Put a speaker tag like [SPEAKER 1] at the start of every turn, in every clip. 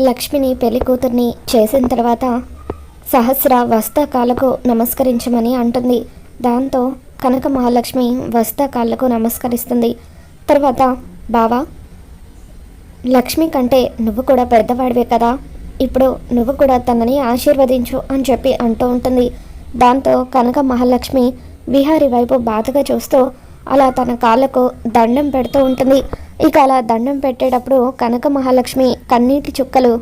[SPEAKER 1] లక్ష్మిని పెళ్ళి కూతుర్ని చేసిన తర్వాత సహస్ర వస్తా కాళ్ళకు నమస్కరించమని అంటుంది. దాంతో కనక మహాలక్ష్మి వస్తా కాళ్ళకు నమస్కరిస్తుంది. తర్వాత బావా లక్ష్మి కంటే నువ్వు కూడా పెద్దవాడివే కదా. ఇప్పుడు నువ్వు కూడా తనని ఆశీర్వదించు అని చెప్పి అంటూ ఉంటుంది. దాంతో కనక మహాలక్ష్మి విహారి వైపు బాధగా చూస్తూ అలా తన కాళ్ళకు దండం పెడుతూ ఉంటుంది. ఇక అలా దండం పెట్టేటప్పుడు కనక మహాలక్ష్మి కన్నీటి చుక్కలు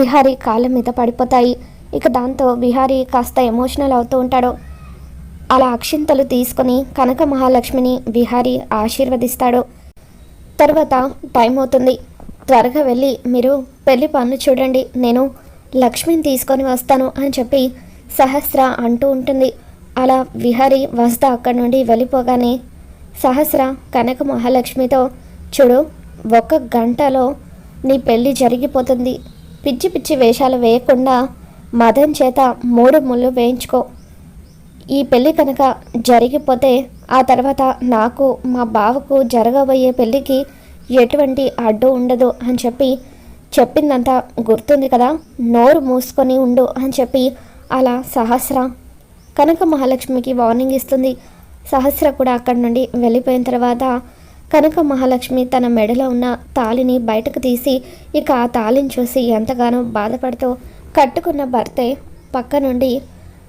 [SPEAKER 1] విహారి కాళ్ళ మీద పడిపోతాయి. ఇక దాంతో విహారి కాస్త ఎమోషనల్ అవుతూ ఉంటాడు. అలా అక్షింతలు తీసుకొని కనక మహాలక్ష్మిని విహారి ఆశీర్వదిస్తాడు. తర్వాత టైం అవుతుంది. త్వరగా వెళ్ళి మీరు పెళ్ళి పనులు చూడండి. నేను లక్ష్మిని తీసుకొని వస్తాను అని చెప్పి సహస్ర అంటూ ఉంటుంది. అలా విహారి వస్తా అక్కడి నుండి వెళ్ళిపోగానే సహస్ర కనక మహాలక్ష్మితో చూడు ఒక గంటలో నీ పెళ్ళి జరిగిపోతుంది. పిచ్చి పిచ్చి వేషాలు వేయకుండా మదన్ చేత మూడు ముళ్ళు వేయించుకో. ఈ పెళ్ళి కనుక జరిగిపోతే ఆ తర్వాత నాకు మా బావకు జరగబోయే పెళ్ళికి ఎటువంటి అడ్డు ఉండదు అని చెప్పి చెప్పిందంతా గుర్తుంది కదా? నోరు మూసుకొని ఉండు అని చెప్పి అలా సహస్ర కనక మహాలక్ష్మికి వార్నింగ్ ఇస్తుంది. సహస్ర కూడా అక్కడి నుండి వెళ్ళిపోయిన తర్వాత కనక మహాలక్ష్మి తన మెడలో ఉన్న తాళిని బయటకు తీసి ఇక ఆ తాళిని చూసి ఎంతగానో బాధపడుతూ కట్టుకున్న భర్తే పక్క నుండి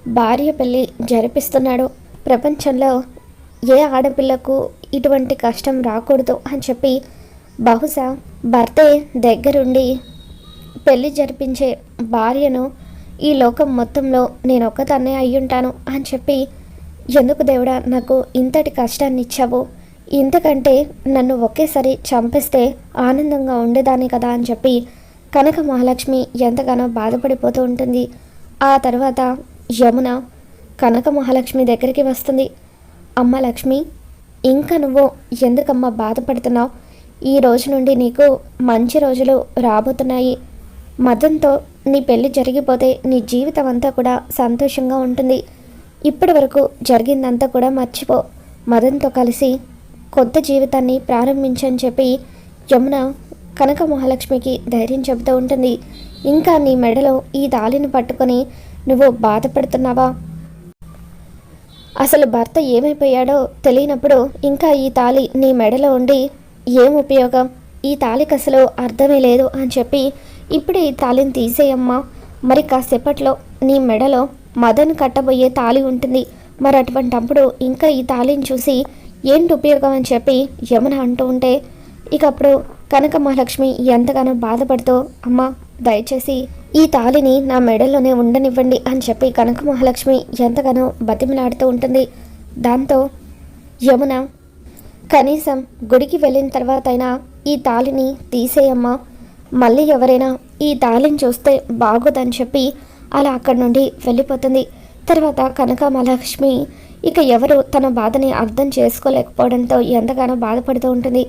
[SPEAKER 1] భార్య పెళ్ళి జరిపిస్తున్నాడు. ప్రపంచంలో ఏ ఆడపిల్లకు ఇటువంటి కష్టం రాకూడదు అని చెప్పి బహుశా భర్తే దగ్గరుండి పెళ్ళి జరిపించే భార్యను ఈ లోకం మొత్తంలో నేను ఒక్కదాన్నే అయ్యుంటాను అని చెప్పి ఎందుకు దేవుడా నాకు ఇంతటి కష్టాన్ని ఇచ్చావు? ఇంతకంటే నన్ను ఒకేసారి చంపేస్తే ఆనందంగా ఉండేదాన్ని కదా అని చెప్పి కనక మహాలక్ష్మి ఎంతగానో బాధపడిపోతూ ఉంటుంది. ఆ తర్వాత యమున కనక మహాలక్ష్మి దగ్గరికి వస్తుంది. అమ్మ లక్ష్మి ఇంకా నువ్వు ఎందుకమ్మా బాధపడుతున్నావు? ఈ రోజు నుండి నీకు మంచి రోజులు రాబోతున్నాయి. మతంతో నీ పెళ్ళి జరిగిపోతే నీ జీవితం అంతా కూడా సంతోషంగా ఉంటుంది. ఇప్పటి వరకు జరిగిందంతా కూడా మర్చిపో. మదన్తో కలిసి కొత్త జీవితాన్ని ప్రారంభించని చెప్పి యమున కనక మహాలక్ష్మికి ధైర్యం చెబుతూ ఉంటుంది. ఇంకా నీ మెడలో ఈ తాళిని పట్టుకొని నువ్వు బాధపడుతున్నావా? అసలు భర్త ఏమైపోయాడో తెలియనప్పుడు ఇంకా ఈ తాళి నీ మెడలో ఉండి ఏం ఉపయోగం? ఈ తాళికి అసలు అర్థమే లేదు అని చెప్పి ఇప్పుడే ఈ తాళిని తీసేయమ్మా. మరి కాసేపట్లో నీ మెడలో మదన్ కట్టబోయే తాళి ఉంటుంది. మరి అటువంటప్పుడు ఇంకా ఈ తాళిని చూసి ఏంటి ఉపయోగం అని చెప్పి యమున అంటూ ఉంటే ఇక అప్పుడు కనక మహాలక్ష్మి ఎంతగానో బాధపడుతూ అమ్మ దయచేసి ఈ తాళిని నా మెడలోనే ఉండనివ్వండి అని చెప్పి కనక మహాలక్ష్మి ఎంతగానో బతిమలాడుతూ ఉంటుంది. దాంతో యమున కనీసం గుడికి వెళ్ళిన తర్వాత అయినా ఈ తాళిని తీసేయమ్మా. మళ్ళీ ఎవరైనా ఈ తాళిని చూస్తే బాగోదని చెప్పి అలా అక్కడి నుండి వెళ్ళిపోతుంది. తర్వాత కనక మహాలక్ష్మి ఇక ఎవరు తన బాధని అర్థం చేసుకోలేకపోవడంతో ఎంతగానో బాధపడుతూ ఉంటుంది.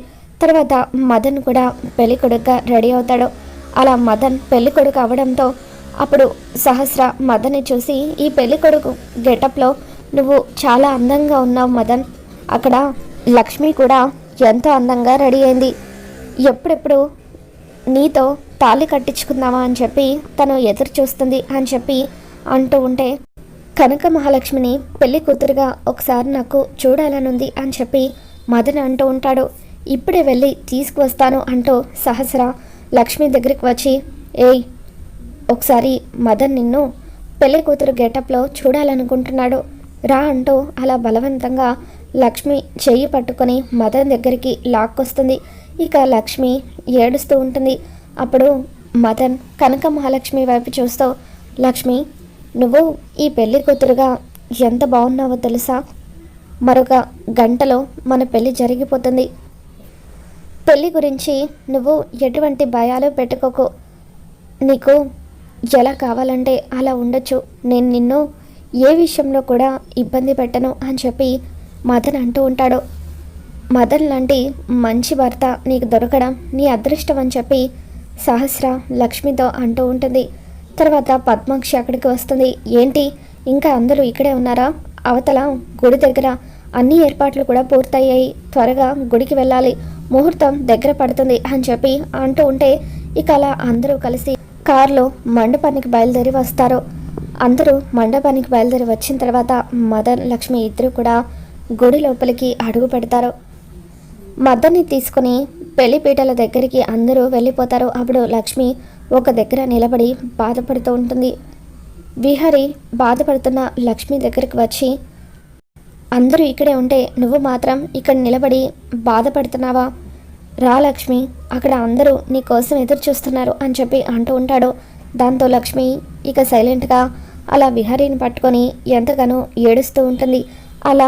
[SPEAKER 1] తర్వాత మదన్ కూడా పెళ్ళి కొడుకుగా రెడీ అవుతాడు. అలా మదన్ పెళ్ళి కొడుకు అవడంతో అప్పుడు సహస్ర మదన్ని చూసి ఈ పెళ్ళి కొడుకు గెటప్లో నువ్వు చాలా అందంగా ఉన్నావు మదన్. అక్కడ లక్ష్మి కూడా ఎంతో అందంగా రెడీ అయింది. ఎప్పుడెప్పుడు నీతో తాళి కట్టించుకుందామా అని చెప్పి తను ఎదురు చూస్తుంది అని చెప్పి అంటూ ఉంటే కనక మహాలక్ష్మిని పెళ్ళి కూతురుగా ఒకసారి నాకు చూడాలనుంది అని చెప్పి మదన్ అంటూ ఉంటాడు. ఇప్పుడే వెళ్ళి తీసుకువస్తాను అంటూ సహస్ర లక్ష్మి దగ్గరికి వచ్చి ఏయ్ ఒకసారి మదన్ నిన్ను పెళ్ళి కూతురు గెటప్లో చూడాలనుకుంటున్నాడు. రా అంటూ అలా బలవంతంగా లక్ష్మి చెయ్యి పట్టుకొని మదన్ దగ్గరికి లాక్కొస్తుంది. ఇక లక్ష్మి ఏడుస్తూ ఉంటుంది. అప్పుడు మదన్ కనక మహాలక్ష్మి వైపు చూస్తూ లక్ష్మి నువ్వు ఈ పెళ్ళి కూతురుగా ఎంత బాగున్నావో తెలుసా? మరొక గంటలో మన పెళ్ళి జరిగిపోతుంది. పెళ్ళి గురించి నువ్వు ఎటువంటి భయాలు పెట్టుకోకు. నీకు ఎలా కావాలంటే అలా ఉండొచ్చు. నేను నిన్ను ఏ విషయంలో కూడా ఇబ్బంది పెట్టను అని చెప్పి మదన్ అంటూ ఉంటాడు. మదన్ లాంటి మంచి భర్త నీకు దొరకడం నీ అదృష్టం అని చెప్పి సహస్ర లక్ష్మితో అంటూ ఉంటుంది. తర్వాత పద్మాక్షి అక్కడికి వస్తుంది. ఏంటి? ఇంకా అందరూ ఇక్కడే ఉన్నారా? అవతల గుడి దగ్గర అన్ని ఏర్పాట్లు కూడా పూర్తయ్యాయి. త్వరగా గుడికి వెళ్ళాలి. ముహూర్తం దగ్గర పడుతుంది అని చెప్పి అంటూ ఉంటే ఇక అలా అందరూ కలిసి కారులో మండపానికి బయలుదేరి వస్తారు. అందరూ మండపానికి బయలుదేరి వచ్చిన తర్వాత మదన్ లక్ష్మి ఇద్దరు కూడా గుడి లోపలికి అడుగు పెడతారు. మదన్ని తీసుకుని పెళ్ళిపీటల దగ్గరికి అందరూ వెళ్ళిపోతారు. అప్పుడు లక్ష్మి ఒక దగ్గర నిలబడి బాధపడుతూ ఉంటుంది. విహరి బాధపడుతున్న లక్ష్మి దగ్గరికి వచ్చి అందరూ ఇక్కడే ఉంటే నువ్వు మాత్రం ఇక్కడ నిలబడి బాధపడుతున్నావా? రా లక్ష్మి అక్కడ అందరూ నీ కోసం ఎదురు చూస్తున్నారు అని చెప్పి అంటూ ఉంటాడు. దాంతో లక్ష్మి ఇక సైలెంట్గా అలా విహారీని పట్టుకొని ఎంతగానో ఏడుస్తూ ఉంటుంది. అలా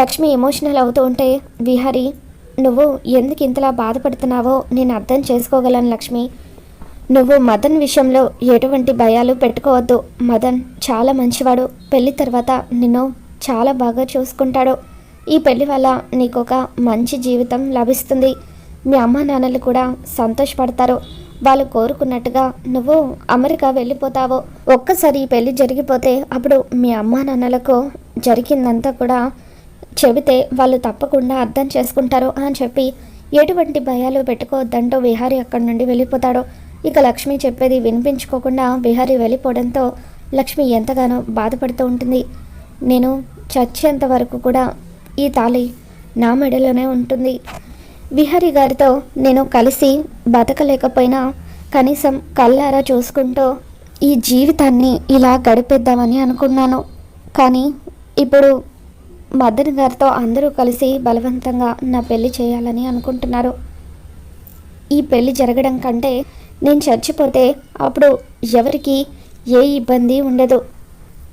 [SPEAKER 1] లక్ష్మి ఎమోషనల్ అవుతూ ఉంటే విహారీ నువ్వు ఎందుకు ఇంతలా బాధపడుతున్నావో నేను అర్థం చేసుకోగలను లక్ష్మి. నువ్వు మదన్ విషయంలో ఎటువంటి భయాలు పెట్టుకోవద్దు. మదన్ చాలా మంచివాడు. పెళ్ళి తర్వాత నిన్ను చాలా బాగా చూసుకుంటాడు. ఈ పెళ్ళి వల్ల నీకు ఒక మంచి జీవితం లభిస్తుంది. మీ అమ్మ నాన్నలు కూడా సంతోషపడతారు. వాళ్ళు కోరుకున్నట్టుగా నువ్వు అమెరికా వెళ్ళిపోతావు. ఒక్కసారి ఈ పెళ్ళి జరిగిపోతే అప్పుడు మీ అమ్మా నాన్నలకు జరిగిందంతా కూడా చెబితే వాళ్ళు తప్పకుండా అర్థం చేసుకుంటారు అని చెప్పి ఎటువంటి భయాలు పెట్టుకోవద్దంటూ విహారీ అక్కడి నుండి వెళ్ళిపోతాడు. ఇక లక్ష్మి చెప్పేది వినిపించుకోకుండా విహారీ వెళ్ళిపోవడంతో లక్ష్మి ఎంతగానో బాధపడుతూ ఉంటుంది. నేను చచ్చేంత వరకు కూడా ఈ తాళి నా మెడలోనే ఉంటుంది. విహారీ గారితో నేను కలిసి బతకలేకపోయినా కనీసం కళ్ళారా చూసుకుంటూ ఈ జీవితాన్ని ఇలా గడిపేద్దామని అనుకున్నాను. కానీ ఇప్పుడు మదన్ గారితో అందరూ కలిసి బలవంతంగా నా పెళ్ళి చేయాలని అనుకుంటున్నారు. ఈ పెళ్ళి జరగడం కంటే నేను చచ్చిపోతే అప్పుడు ఎవరికి ఏ ఇబ్బంది ఉండదు.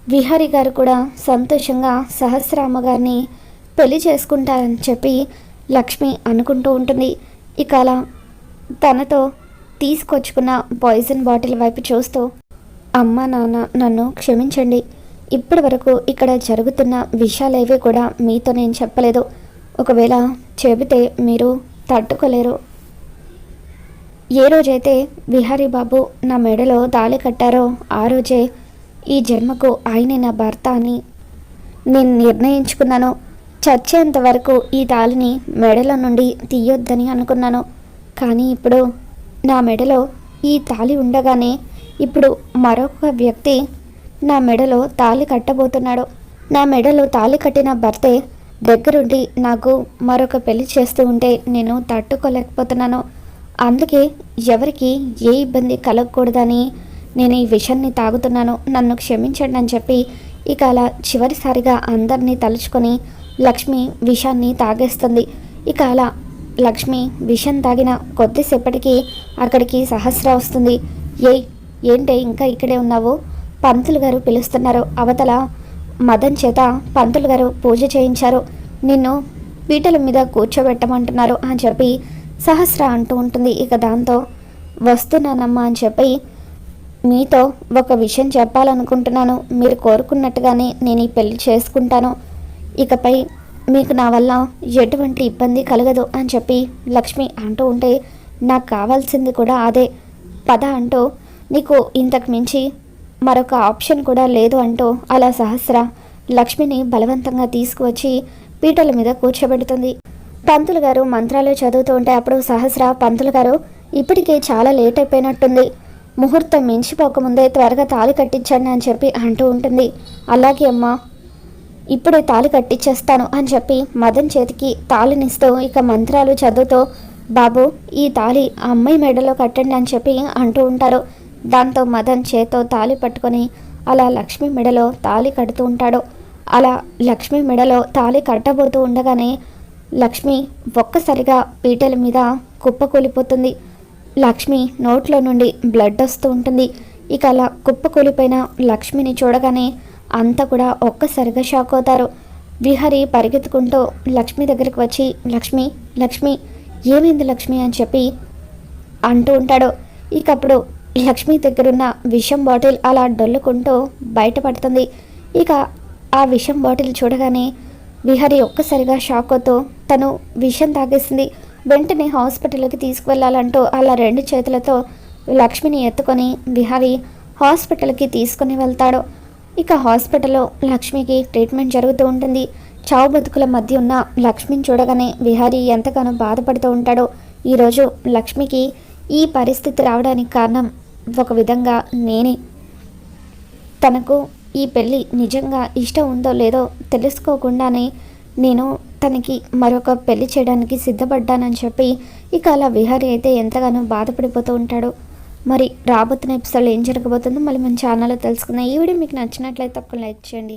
[SPEAKER 1] విహారి గారు కూడా సంతోషంగా సహస్రామ గారిని పెళ్ళి చేసుకుంటారని చెప్పి లక్ష్మి అనుకుంటూ ఉంటుంది. ఇక అలా తనతో తీసుకొచ్చుకున్న పాయిజన్ బాటిల్ వైపు చూస్తూ అమ్మ నాన్న నన్ను క్షమించండి. ఇప్పటి వరకు ఇక్కడ జరుగుతున్న విషయాలేవి కూడా మీతో నేను చెప్పలేదు. ఒకవేళ చెబితే మీరు తట్టుకోలేరు. ఏ రోజైతే విహారీ బాబు నా మెడలో తాళి కట్టారో ఆ రోజే ఈ జన్మకు ఆయనే నా భర్త అని నేను నిర్ణయించుకున్నాను. చచ్చేంత వరకు ఈ తాళిని మెడలో నుండి తీయొద్దని అనుకున్నాను. కానీ ఇప్పుడు నా మెడలో ఈ తాళి ఉండగానే ఇప్పుడు మరొక వ్యక్తి నా మెడలో తాళి కట్టబోతున్నాడు. నా మెడలో తాళి కట్టిన భర్తే దగ్గరుండి నాకు మరొక పెళ్ళి చేస్తూ ఉంటే నేను తట్టుకోలేకపోతున్నాను. అందుకే ఎవరికి ఏ ఇబ్బంది కలగకూడదని నేను ఈ విషయాన్ని తాగుతున్నాను. నన్ను క్షమించండి అని చెప్పి ఇక అలా చివరిసారిగా అందరినీ తలుచుకొని లక్ష్మి విషాన్ని తాగేస్తుంది. ఇక అలా లక్ష్మి విషం తాగిన కొద్దిసేపటికి అక్కడికి సహస్ర వస్తుంది. ఏ ఏంటే ఇంకా ఇక్కడే ఉన్నావు? పంతులు గారు పిలుస్తున్నారు. అవతల మదన్ చేత పంతులు గారు పూజ చేయించారు. నిన్ను పీటల మీద కూర్చోబెట్టమంటున్నారు అని చెప్పి సహస్ర అంటూ ఉంటుంది. ఇక దాంతో వస్తున్నానమ్మా అని చెప్పి మీతో ఒక విషయం చెప్పాలనుకుంటున్నాను. మీరు కోరుకున్నట్టుగానే నేను ఈ పెళ్ళి చేసుకుంటాను. ఇకపై మీకు నా వల్ల ఎటువంటి ఇబ్బంది కలగదు అని చెప్పి లక్ష్మి అంటూ ఉంటే నాకు కావాల్సింది కూడా అదే. పద అంటూ నీకు ఇంతకు మించి మరొక ఆప్షన్ కూడా లేదు అంటూ అలా సహస్ర లక్ష్మిని బలవంతంగా తీసుకువచ్చి పీటల మీద కూర్చోబెడుతుంది. పంతులు గారు మంత్రాలు చదువుతూ ఉంటే అప్పుడు సహస్ర పంతులు గారు ఇప్పటికే చాలా లేట్ అయిపోయినట్టుంది. ముహూర్తం మించిపోకముందే త్వరగా తాళి కట్టించండి అని చెప్పి అంటూ ఉంటుంది. అలాగే అమ్మా ఇప్పుడే తాళి కట్టించేస్తాను అని చెప్పి మదన్ చేతికి తాళినిస్తూ ఇక మంత్రాలు చదువుతూ బాబు ఈ తాళి ఆ అమ్మాయి మెడలో కట్టండి అని చెప్పి అంటూ ఉంటారు. దాంతో మదన్ చేతో తాళి పట్టుకొని అలా లక్ష్మి మెడలో తాళి కడుతూ ఉంటాడు. అలా లక్ష్మి మెడలో తాళి కట్టబోతూ ఉండగానే లక్ష్మి ఒక్కసారిగా పీటల మీద కుప్పకూలిపోతుంది. లక్ష్మి నోట్లో నుండి బ్లడ్ వస్తూ ఉంటుంది. ఇక అలా కుప్పకూలిపోయిన లక్ష్మిని చూడగానే అంతా కూడా ఒక్కసారిగా షాక్ అవుతారు. విహరి పరిగెత్తుకుంటూ లక్ష్మి దగ్గరికి వచ్చి లక్ష్మి లక్ష్మి ఏమైంది లక్ష్మి? అని చెప్పి అంటూ ఉంటాడు. ఇకప్పుడు లక్ష్మి దగ్గరున్న విషం బాటిల్ అలా డొల్లుకుంటూ బయటపడుతుంది. ఇక ఆ విషం బాటిల్ చూడగానే విహరి ఒక్కసారిగా షాక్తో తను విషం తాగేసింది. వెంటనే హాస్పిటల్కి తీసుకువెళ్ళాలంటూ అలా రెండు చేతులతో లక్ష్మిని ఎత్తుకొని విహారి హాస్పిటల్కి తీసుకుని వెళ్తాడు. ఇక హాస్పిటల్లో లక్ష్మికి ట్రీట్మెంట్ జరుగుతూ ఉంటుంది. చావు బతుకుల మధ్య ఉన్న లక్ష్మిని చూడగానే విహారీ ఎంతగానో బాధపడుతూ ఉంటాడో. ఈరోజు లక్ష్మికి ఈ పరిస్థితి రావడానికి కారణం ఒక విధంగా నేనే. తనకు ఈ పెళ్ళి నిజంగా ఇష్టం ఉందో లేదో తెలుసుకోకుండానే నేను తనకి మరొక పెళ్ళి చేయడానికి సిద్ధపడ్డానని చెప్పి ఇక అలా విహారీ అయితే ఎంతగానో బాధపడిపోతూ ఉంటాడు. మరి రాబోతున్న ఎపిసోడ్ ఏం జరగబోతుందో మళ్ళీ మన ఛానల్లో తెలుసుకుందాం. ఈ వీడియో మీకు నచ్చినట్లయితే తప్పకుండా లైక్ చేయండి.